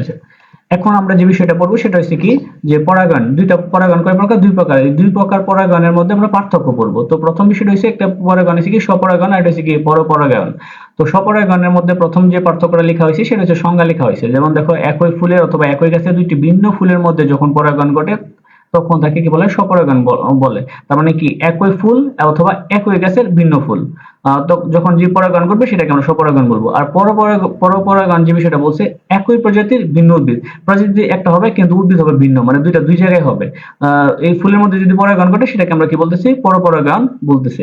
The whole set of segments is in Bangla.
আচ্ছা। এখন আমরা যে বিষয়টা পড়ব সেটা হচ্ছে কি, যে দুইটা কয় প্রকার? দুই প্রকার। এই দুই প্রকার মধ্যে আমরা পার্থক্য পড়ব। তো প্রথম বিষয়টা হচ্ছে একটা হচ্ছে কি আর হচ্ছে কি, পরপরাগায়ন। তো স্বপরাগায়নের মধ্যে প্রথম যে পার্থক্যটা লেখা হয়েছে, সেটা হচ্ছে সংজ্ঞা লেখা হয়েছে। যেমন দেখো, একই ফুলের অথবা একই গাছের দুইটি ভিন্ন ফুলের মধ্যে যখন পরাগায়ন ঘটে, তখন তাকে কি বলে? স্বপরাগায়ন বলে। তার মানে কি, একই ফুল অথবা একই গাছের ভিন্ন ফুল। যখন যে পরাগায়ন করবে সেটাকে আমরা স্বপরাগায়ন বলব। আর পরপরাগ- পরপরাগায়ন যে বিষয়টা বলছে একই প্রজাতির ভিন্ন উদ্ভিদ। প্রজাতি একটা হবে কিন্তু উদ্ভিদ হবে ভিন্ন মানে দুইটা দুই জায়গায় হবে। এই ফুলের মধ্যে যদি পরাগায়ন ঘটে সেটাকে আমরা কি বলতেছি? পরপরাগায়ন বলতেছি।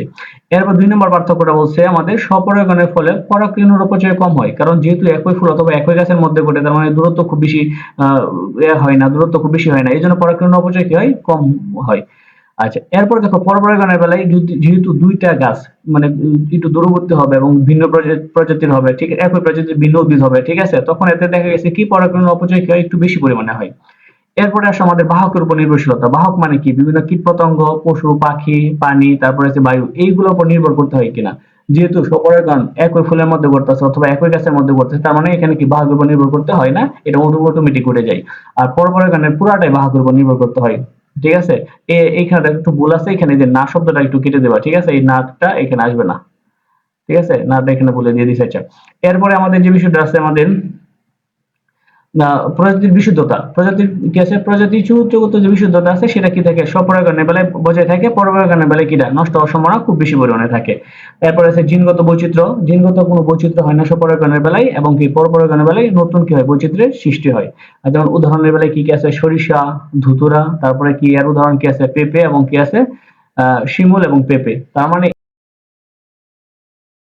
এরপর দুই নম্বর পার্থক্যটা বলছে আমাদের স্বপরাগায়নের ফলে পরাগরেণুর অপচয় কম হয় কারণ যেহেতু একই ফুল অথবা একই গাছের মধ্যে ঘটে তার মানে দূরত্ব খুব বেশি আহ, হয় না দূরত্ব খুব বেশি হয় না। এই জন্য পরাগরেণুর অপচয় কি হয়? কম হয়। আচ্ছা এরপর দেখো পরপরাগণের বেলায় যেহেতু দুইটা গাছ মানে একটু দূরবর্তী হবে এবং ভিন্ন প্রজাতির হবে, ঠিক, একই প্রজাতির ভিন্ন উদ্ভিদ হবে, ঠিক আছে? তখন এতে দেখা গেছে কি পরাগণের অপচয় হয় একটু বেশি পরিমাণে হয়। এরপরে আসে আমাদের বাহকের উপর নির্ভরশীলতা। বাহক মানে কি? বিভিন্ন কীট পতঙ্গ পশু, পাখি পানি তারপরে আছে বায়ু, এইগুলোর উপর নির্ভর করতে হয় কিনা? যেহেতু সপরাগণ একই ফুলের মধ্যে ঘটতেছে অথবা একই গাছের মধ্যে ঘটতেছে তার মানে এখানে কি বাহকের উপর নির্ভর করতে হয় না? এটা অটোমেটিক উঠে যায়। আর পরপরাগণের পুরাটাই বাহকের উপর নির্ভর করতে হয়। ঠিক আছে? এইখানে একটু ভুল আছে, এখানে যে না শব্দটা একটু কেটে দেবা, ঠিক আছে? এই নাটটা এখানে আসবে না। ঠিক আছে? না এখানে বলে দিয়ে দিছে আচ্ছা। এরপরে আমাদের যে বিষয়টা আছে, আমাদের প্রজাতির বিশুদ্ধতা। প্রজাতির কি আছে? প্রজাতি চুচগত যে বিশুদ্ধতা আছে, সেটা কি থাকে? স্বপরাগণের বেলায় বজায় থাকে পরপরাগণের বেলায় কিটা নষ্ট হওয়ার সম্ভাবনা খুব বেশি পরিমাণে থাকে। এরপর আছে জিনগত বৈচিত্র্য। জিনগত কোনো বৈচিত্র্য হয় না স্বপরাগণের বেলায়, এবং কি পরপরাগণের বেলায় নতুন কি হয়? বৈচিত্র্যের সৃষ্টি হয়। যেমন উদাহরণের বেলায় কি কি আছে? সরিষা, ধুতুরা, তারপরে কি, এর উদাহরণ কি আছে? পেঁপে, এবং কি আছে? আহ, শিমুল এবং পেঁপে। তার মানে